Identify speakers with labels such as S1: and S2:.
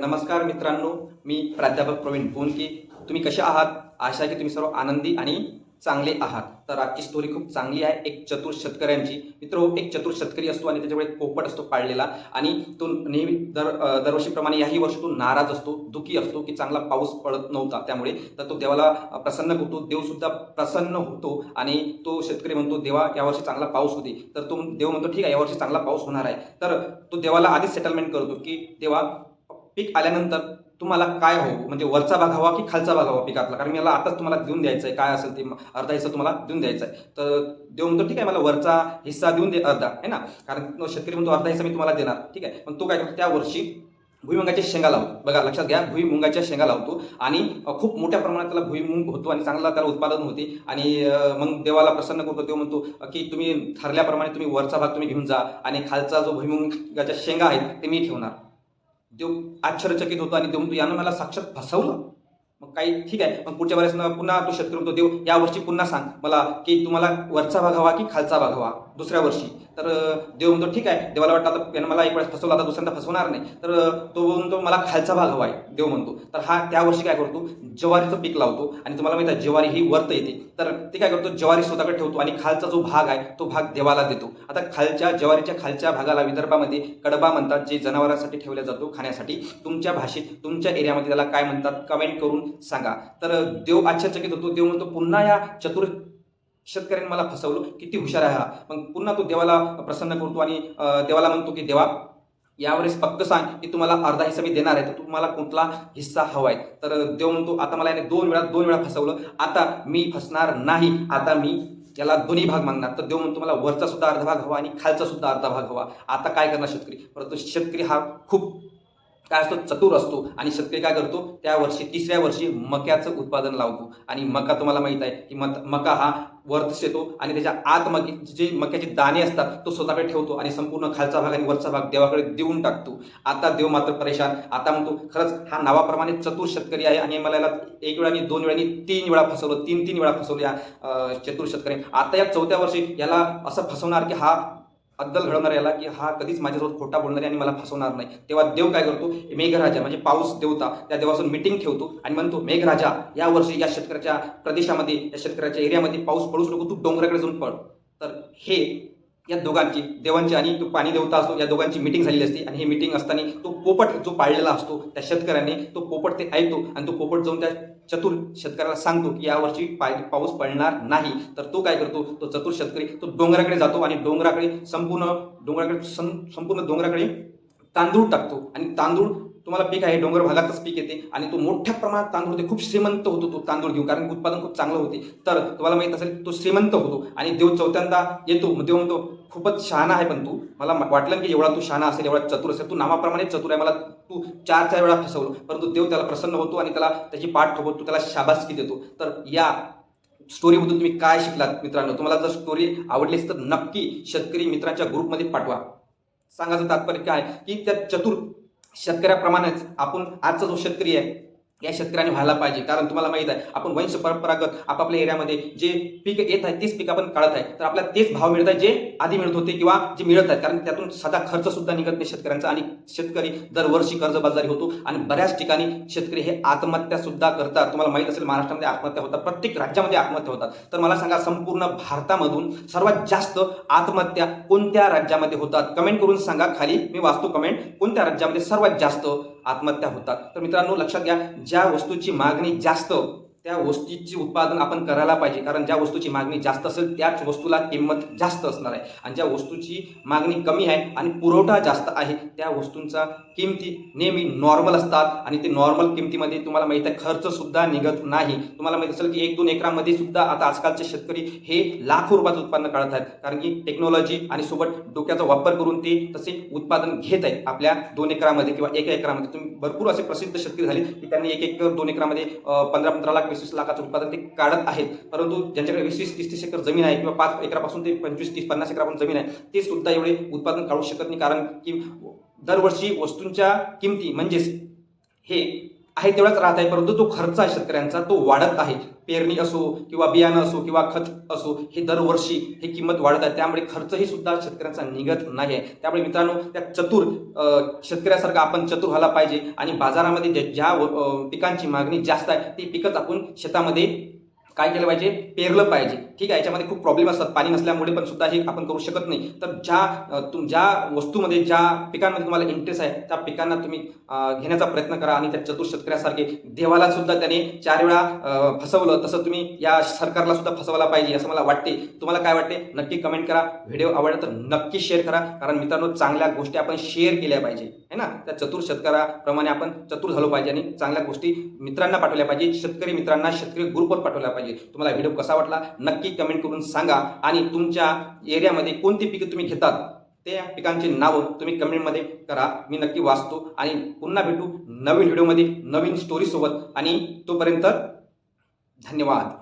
S1: नमस्कार मित्रांनो मी प्राध्यापक प्रवीण पोनके. तुम्ही कसे आहात? आशा की तुम्ही सर्व आनंदी आणि चांगले आहात. तर आजची स्टोरी खूप चांगली आहे. एक चतुर शेतकऱ्यांची. मित्र हो, एक चतुर शेतकरी असतो आणि त्याच्यामुळे एक पोपट असतो पाळलेला. आणि तो नेहमी दर दरवर्षीप्रमाणे याही वर्षी तो नाराज असतो दुखी असतो की चांगला पाऊस पडत नव्हता त्यामुळे. तर तो देवाला प्रसन्न होतो देवसुद्धा प्रसन्न होतो आणि तो शेतकरी म्हणतो देवा यावर्षी चांगला पाऊस होते तर तो देव म्हणतो ठीक आहे यावर्षी चांगला पाऊस होणार आहे. तर तो देवाला आधीच सेटलमेंट करतो की देवा पीक आल्यानंतर तुम्हाला काय हो म्हणजे वरचा भाग हवा की खालचा भाग हवा पिकातला? कारण मला आताच तुम्हाला देऊन द्यायचं आहे काय असेल ते अर्धा हिस्सा तुम्हाला देऊन द्यायचा आहे तर देव म्हणतो ठीक आहे मला वरचा हिस्सा देऊन दे अर्धा. आहे ना? कारण शेतकरी म्हणतो अर्धा हिस्सा मी तुम्हाला देणार. ठीक आहे? पण तो काय करतो? त्या वर्षी भुईमुगाच्या शेंगा लावतो. बघा लक्षात घ्या भुईमुगाच्या शेंगा लावतो आणि खूप मोठ्या प्रमाणात त्याला भुईमुंग होतो आणि चांगला त्याला उत्पादन होते. आणि मग देवाला प्रसन्न करतो देव म्हणतो की तुम्ही ठरल्याप्रमाणे तुम्ही वरचा भाग तुम्ही घेऊन जा आणि खालचा जो भुईमुगाच्या शेंगा आहेत ते मी ठेवणार. देव आश्चर्यचकित होतो आणि देव तू यानं मला साक्षात फसवलं. मग काही ठीक आहे. मग पुढच्या वेळेस पुन्हा तो शत्रू तो देव या वर्षी पुन्हा सांग. मला की तुम्हाला वरचा भाग हवा की खालचा भाग हवा? दुसऱ्या वर्षी. तर देव म्हणतो ठीक आहे. देवाला वाटतं आता यानं मला एक वेळेस फसवला आता दुसऱ्यांदा फसवणार नाही. तर तो म्हणतो मला खालचा भाग हवा आहे. देव म्हणतो. तर हा त्या वर्षी काय करतो? ज्वारीचं पीक लावतो. आणि तुम्हाला माहिती आहे ज्वारी ही वर्त येते. तर ते काय करतो? ज्वारी स्वतःकडे ठेवतो आणि खालचा जो भाग आहे तो भाग देवाला देतो. आता खालच्या ज्वारीच्या खालच्या भागाला विदर्भामध्ये कडबा म्हणतात जे जनावरांसाठी ठेवला जातो खाण्यासाठी. तुमच्या भाषेत तुमच्या एरियामध्ये त्याला काय म्हणतात? कमेंट करून सांगा. तर देव आश्चर्यचकित होतो. देव म्हणतो पुन्हा या चतुर शेतकऱ्यांनी मला फसवलं. किती हुशार आहे हा. मग पुन्हा तो देवाला प्रसन्न करतो आणि देवाला म्हणतो की देवा यावेळेस पक्क सांग की तुम्हाला अर्धा हिस्सा मी देणार आहे. तर तुम्हाला कुठला हिस्सा हवा आहे तर देव म्हणतो आता मला याने दोन वेळा दोन वेळा फसवलं. आता मी फसणार नाही. आता मी याला दोन्ही भाग मागणार. तर देव म्हणतो मला वरचा सुद्धा अर्धा भाग हवा आणि खालचा सुद्धा अर्धा भाग हवा. आता काय करणार शेतकरी? परंतु शेतकरी हा खूप काय असतो? चतुर असतो. आणि शेतकरी काय करतो? त्या वर्षी तिसऱ्या वर्षी मक्याचं उत्पादन लावतो. आणि मका तुम्हाला माहीत आहे की मत मका हा वरच येतो आणि त्याच्या आत मके जे मक्याचे दाणे असतात तो स्वतःकडे ठेवतो आणि संपूर्ण खालचा भाग आणि वरचा भाग देवाकडे देऊन टाकतो. आता देव मात्र परेशान. आता म्हणतो खरंच हा नावाप्रमाणे चतुर शेतकरी आहे आणि मला याला एक वेळाने दोन वेळाने तीन वेळा फसवलं. तीन तीन वेळा फसवलं या चतुर शेतकरी आता या चौथ्या वर्षी याला असं फसवणार की हा अद्दल घडवणार याला की हा कधीच माझ्यासोबत खोटा बोलणार आहे आणि मला फसवणार नाही. तेव्हा देव काय करतो? मेघराजा म्हणजे पाऊस देवता त्या देवासून मिटिंग ठेवतो आणि म्हणतो मेघराजा या वर्षी या शेतकऱ्याच्या प्रदेशामध्ये या शेतकऱ्याच्या एरियामध्ये पाऊस पडूच नको तू डोंगराकडे जाऊन पड तर हे या दोघांची देवांची आणि तो पाणी देवता असतो या दोघांची मिटिंग झालेली असते. आणि ही मिटिंग असताना तो पोपट जो पाळलेला असतो त्या शेतकऱ्याने तो पोपट ते ऐकतो आणि तो पोपट जाऊन त्या चतुर शेतकऱ्याला सांगतो की यावर्षी पाय पाऊस पडणार नाही. तर तो काय करतो? तो चतुर शेतकरी तो डोंगराकडे जातो आणि डोंगराकडे संपूर्ण डोंगराकडे संपूर्ण डोंगराकडे तांदूळ टाकतो. आणि तांदूळ तुम्हाला पीक आहे डोंगर भागातच पीक येते आणि तो मोठ्या प्रमाणात तांदूळ होते खूप श्रीमंत होतो तो तांदूळ घेऊन कारण उत्पादन खूप चांगलं होते. तर तुम्हाला माहीत असेल तो श्रीमंत होतो आणि देव चौथ्यांदा येतो. देव म्हणतो खूपच शहाणा आहे पण तू. मला वाटलं की एवढा तू शहाणा असेल एवढा चतुर असेल. तू नावाप्रमाणे चतुर आहे. मला तू चार चार वेळा फसवलं. परंतु देव त्याला प्रसन्न होतो आणि त्याला त्याची पाठ ठोकतो त्याला शाबासकी देतो. तर या स्टोरीमधून तुम्ही काय शिकलात मित्रांनो? तुम्हाला जर स्टोरी आवडलीस तर नक्की शेतकरी मित्रांच्या ग्रुपमध्ये पाठवा. सांगायचं तात्पर्य काय? की त्या चतुर शेतकऱ्याप्रमाणेच आपण आजचा जो शेतकरी आहे या शेतकऱ्याने व्हायला पाहिजे. कारण तुम्हाला माहीत आहे आपण वंश परंपरागत आपापल्या एरियामध्ये जे पीक येत आहे तेच पीक आपण काढत आहे. तर आपल्याला तेच भाव मिळत आहे जे आधी मिळत होते किंवा जे मिळत आहेत. कारण त्यातून साधा खर्च सुद्धा निघत नाही शेतकऱ्यांचा आणि शेतकरी दरवर्षी कर्जबाजारी होतो आणि बऱ्याच ठिकाणी शेतकरी हे आत्महत्या सुद्धा करतात. तुम्हाला माहीत असेल महाराष्ट्रामध्ये आत्महत्या होतात प्रत्येक राज्यामध्ये आत्महत्या होतात. तर मला सांगा संपूर्ण भारतामधून सर्वात जास्त आत्महत्या कोणत्या राज्यामध्ये होतात? कमेंट करून सांगा खाली. मी वाचतो कमेंट. कोणत्या राज्यामध्ये सर्वात जास्त आत्महत्या होतात. तर मित्रांनो लक्षात घ्या ज्या वस्तूची मागणी जास्त त्या वस्तूची उत्पादन आपण करायला पाहिजे. कारण ज्या वस्तूची मागणी जास्त असेल त्याच वस्तूला किंमत जास्त असणार आहे. आणि ज्या वस्तूची मागणी कमी आहे आणि पुरवठा जास्त आहे त्या वस्तूंचा किमती नेहमी नॉर्मल असतात. आणि ते नॉर्मल किमतीमध्ये तुम्हाला माहीत आहे खर्चसुद्धा निघत नाही. तुम्हाला माहीत असेल की एक दोन एकरामध्ये सुद्धा आता आजकालचे शेतकरी हे लाखो रुपयाचं उत्पन्न काढत आहेत. कारण की टेक्नॉलॉजी आणि सोबत डोक्याचा वापर करून ते तसे उत्पादन घेत आहेत. आपल्या दोन एकरामध्ये किंवा एका एकरामध्ये. तुम्ही भरपूर असे प्रसिद्ध शेतकरी झाले की त्यांनी एक एक दोन एकरामध्ये पंधरा पंधरा लाख वीस वीस लाखाचं उत्पादन ते काढत आहेत. परंतु ज्यांच्याकडे वीस वीस तीस तीस एकर जमीन आहे किंवा पाच एकरापासून ते पंचवीस तीस पन्नास एकरापासून जमीन आहे ते सुद्धा एवढे उत्पादन काढू शकत नाही. कारण की दरवर्षी वस्तूंच्या किमती म्हणजेच हे आहे तेवढाच राहत आहे परंतु तो खर्च आहे शेतकऱ्यांचा तो वाढत आहे. पेरणी असो किंवा बियाणं असो किंवा खत असो हे दरवर्षी हे किंमत वाढत आहे. त्यामुळे खर्चही सुद्धा शेतकऱ्यांचा निघत नाही आहे. त्यामुळे मित्रांनो त्या चतुर शेतकऱ्यासारखं आपण चतुर व्हायला पाहिजे आणि बाजारामध्ये ज्या पिकांची मागणी जास्त आहे ती पिकच आपण शेतामध्ये काय केलं पाहिजे? पेरलं पाहिजे. ठीक आहे याच्यामध्ये खूप प्रॉब्लेम असतात. पाणी नसल्यामुळे पण सुद्धा हे आपण करू शकत नाही. तर ज्या तुम ज्या वस्तूमध्ये ज्या पिकांमध्ये तुम्हाला इंटरेस्ट आहे त्या पिकांना तुम्ही घेण्याचा प्रयत्न करा आणि त्या चतुर शेतकऱ्यासारखे देवाला सुद्धा त्याने चार वेळा फसवलं तसं तुम्ही या सरकारला सुद्धा फसवायला पाहिजे असं मला वाटते. तुम्हाला काय वाटते? नक्की कमेंट करा. व्हिडिओ आवडला तर नक्की शेअर करा. कारण मित्रांनो चांगल्या गोष्टी आपण शेअर केल्या पाहिजे. है ना? त्या चतुर शेतकऱ्याप्रमाणे आपण चतुर झालो पाहिजे आणि चांगल्या गोष्टी मित्रांना पाठवल्या पाहिजे शेतकरी मित्रांना शेतकरी ग्रुपवर पाठवल्या पाहिजे. पाहिजे. तुम्हाला व्हिडिओ कसा वाटला? नक्की कमेंट करून सांगा. आणि तुमच्या एरियामध्ये कोणती पिके तुम्ही घेतात त्या पिकांची नावं तुम्ही कमेंटमध्ये करा. मी नक्की वाचतो. आणि पुन्हा भेटू नवीन व्हिडिओमध्ये नवीन स्टोरीसोबत आणि तोपर्यंत धन्यवाद.